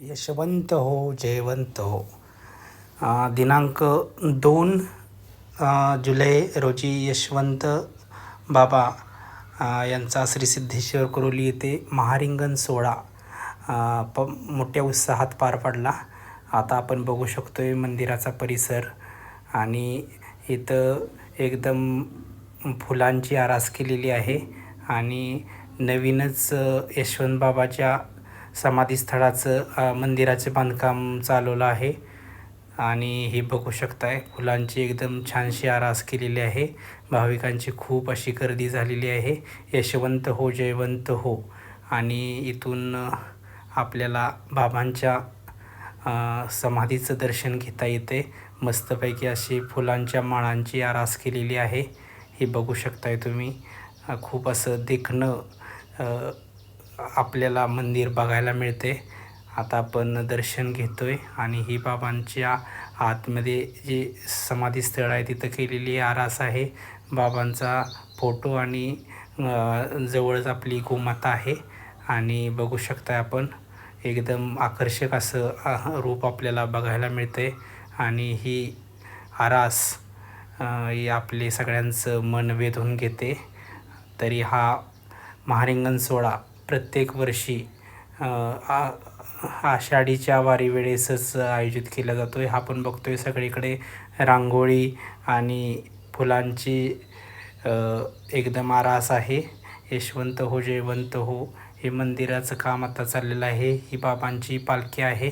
यशवंत हो जयवंत हो. दिनांक दोन जुलै रोजी यशवंत बाबा यांचा श्री सिद्धेश्वर कुरोली येथे महारिंगण सोहळा प मोठ्या उत्साहात पार पडला. आता आपण बघू शकतो आहे मंदिराचा परिसर आणि इथं एकदम फुलांची आरास केलेली आहे आणि नवीनच यशवंत बाबाच्या समाधीस्थळाचं मंदिराचे बांधकाम चालवलं आहे. आणि हे बघू शकताय फुलांची एकदम छानशी आरास केलेली आहे. भाविकांची खूप अशी गर्दी झालेली आहे. यशवंत हो जयवंत हो. आणि इथून आपल्याला बाबांच्या समाधीचं दर्शन घेता येते. मस्तपैकी अशी फुलांच्या माळांची आरास केलेली आहे. हे बघू शकताय तुम्ही. खूप असं देखणं आपल्याला मंदिर बघायला मिळते. आता आपण दर्शन घेतो आहे आणि ही बाबांच्या आतमध्ये जे समाधी स्थळ आहे तिथं केलेली आरास आहे. बाबांचा फोटो आणि जवळच आपली गोमाता आहे. आणि बघू शकता आपण एकदम आकर्षक असं रूप आपल्याला बघायला मिळते आणि ही आरास ही आपले सगळ्यांचं मन वेधून घेते. तरी हा महारिंगण सोहळा प्रत्येक वर्षी आ आषाढीच्या वारीवेळेसच आयोजित केला जातो आहे हा आपण बघतो आहे सगळीकडे. रांगोळी आणि फुलांची एकदम आरास आहे. यशवंत हो जयवंत हो हे मंदिराचं काम आता चाललेलं आहे. ही बाबांची पालखी आहे.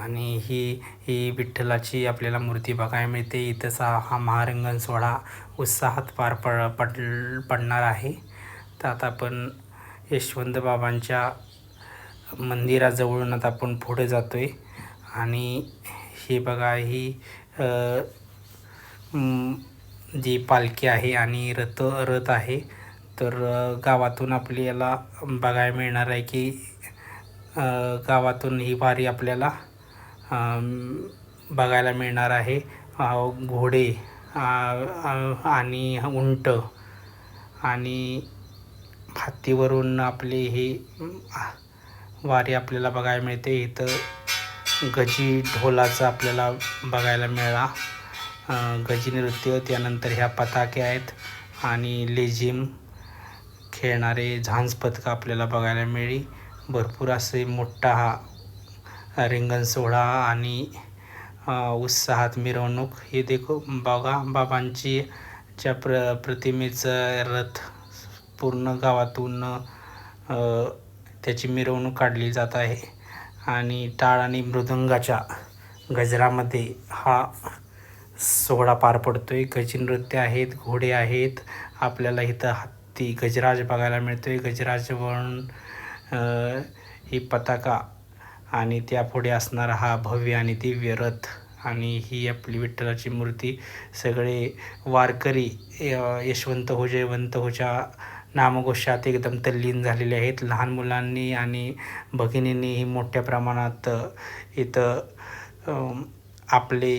आणि ही ही विठ्ठलाची आपल्याला मूर्ती बघायला मिळते. इथंच हा हा सोहळा उत्साहात पार पड पड पडणार आहे. तर आता आपण यशवंत बाबांच्या मंदिराजवळून आता आपण पुढे जातो आहे आणि हे बघा ही जी पालखी आहे आणि रथ रथ आहे तर गावातून आपल्याला बघायला मिळणार आहे की गावातून ही वारी आपल्याला बघायला मिळणार आहे. घोडे आणि उंट आणि हत्तीवरून आपली ही वारी आपल्याला बघायला मिळते. इथं गजी ढोलाचा आपल्याला बघायला मिळाला गजी नृत्य त्यानंतर ह्या पताके आहेत. आणि लेझिम खेळणारे झांज पथकं आपल्याला बघायला मिळी. भरपूर असे मोठा हा रिंगण सोहळा आणि उत्साहात मिरवणूक. हे देखो बघा बाबांची च्या प्र प्रतिमेचं रथ पूर्ण गावातून त्याची मिरवणूक काढली जात आहे. आणि टाळ आणि मृदंगाच्या गजरामध्ये हा सोहळा पार पडतो आहे गजी नृत्य आहेत घोडे आहेत. आपल्याला इथं हत्ती गजराज बघायला मिळतो आहे गजराजवरून ही पताका आणि त्यापुढे असणारा हा भव्य आणि दिव्य रथ. आणि ही आपली विठ्ठलाची मूर्ती. सगळे वारकरी य- यशवंत हो जयवंत होच्या नामघोषात एकदम तल्लीन झालेले आहेत. लहान मुलांनी आणि भगिनींनीही मोठ्या प्रमाणात इथं आपली आपले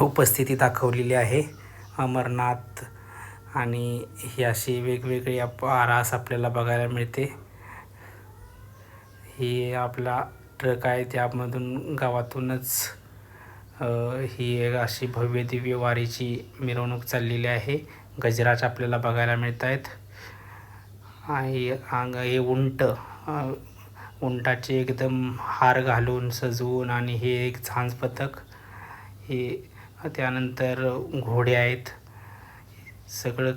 उपस्थिती दाखवलेली आहे. अमरनाथ आणि ही अशी वेगवेगळी आप आरास आपल्याला बघायला मिळते. ही आपला ट्रक आहे त्यामधून गावातूनच ही एक अशी भव्य दिव्य वारीची मिरवणूक चाललेली आहे. गजराज आपल्याला बघायला मिळत आहेत आणि अंग हे उंट उंटाचे एकदम हार घालून सजवून आणि हे एक झांज पथक. हे त्यानंतर घोडे आहेत. सगळं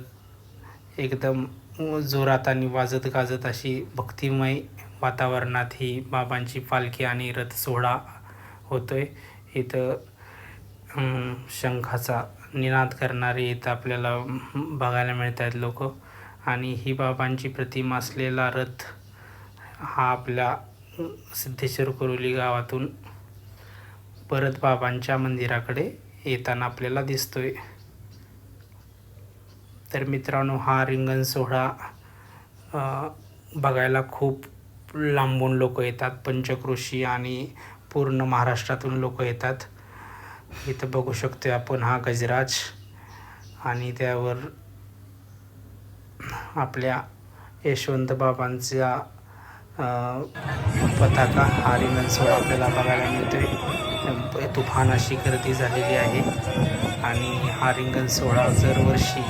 एकदम जोरात आणि वाजत गाजत अशी भक्तिमय वातावरणात ही बाबांची पालखी आणि रथ सोहळा होतोय. इथं शंखाचा निनाद करणारे इथं आपल्याला बघायला मिळत आहेत लोक. आणि ही बाबांची प्रतिमा असलेला रथ हा आपल्या सिद्धेश्वर कुरोली गावातून परत बाबांच्या मंदिराकडे येताना आपल्याला दिसतोय. तर मित्रांनो हा रिंगण सोहळा बघायला खूप लांबून लोक येतात. पंचक्रोशी आणि पूर्ण महाराष्ट्रातून लोक येतात. इथं बघू शकतो आपण हा गजराज आणि त्यावर आपल्या यशवंत बाबांचा पताका हा सोहळा आपल्याला बघायला मिळतोय. तुफान अशी गर्दी झालेली आहे. आणि हा रिंगण सोहळा दरवर्षी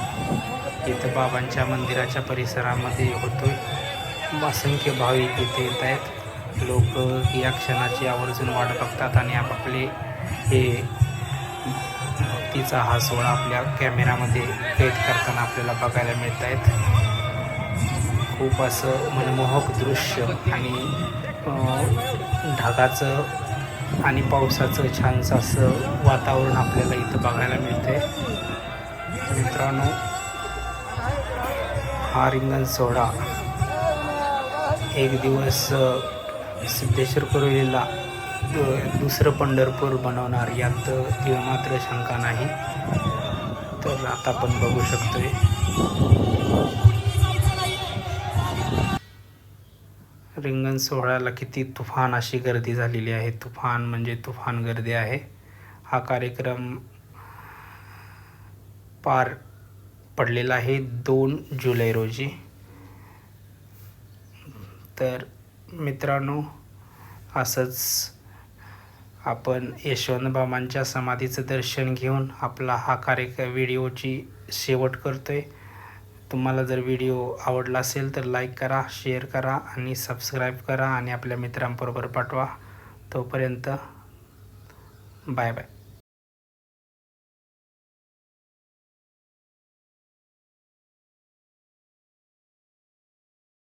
इथं बाबांच्या मंदिराच्या परिसरामध्ये होतोय. असंख्य भाविक इथे येत आहेत. लोक या क्षणाची आवर्जून वाट बघतात आणि आपापले हे तिचा हा सोहळा आपल्या कॅमेरामध्ये कैद करताना आपल्याला बघायला मिळत आहेत खूप असं मनमोहक दृश्य आणि ढगाचं आणि पावसाचं छानसं असं वातावरण आपल्याला इथं बघायला मिळतंय. मित्रांनो हा रिंगण सोहळा एक दिवस सिद्धेश्वर कुरुलीला दुसरं पंढरपूर बनवणार यात मात्र शंका नाही. तर आता आपण बघू शकतोय. रिंगण सोहळ्याला किती तुफान अशी गर्दी झालेली आहे. तुफान म्हणजे तुफान गर्दी आहे. हा कार्यक्रम पार पडलेला आहे दोन जुलै रोजी. तर मित्रांनो असंच आपण यशवंत बाबांच्या समाधीचं दर्शन घेऊन आपला हा कार्यक्रम व्हिडिओची शेवट करतो आहे तुम्हाला जर व्हिडिओ आवडला असेल तर लाईक करा शेअर करा आणि सबस्क्राईब करा आणि आपल्या मित्रांबरोबर पाठवा. तोपर्यंत बाय बाय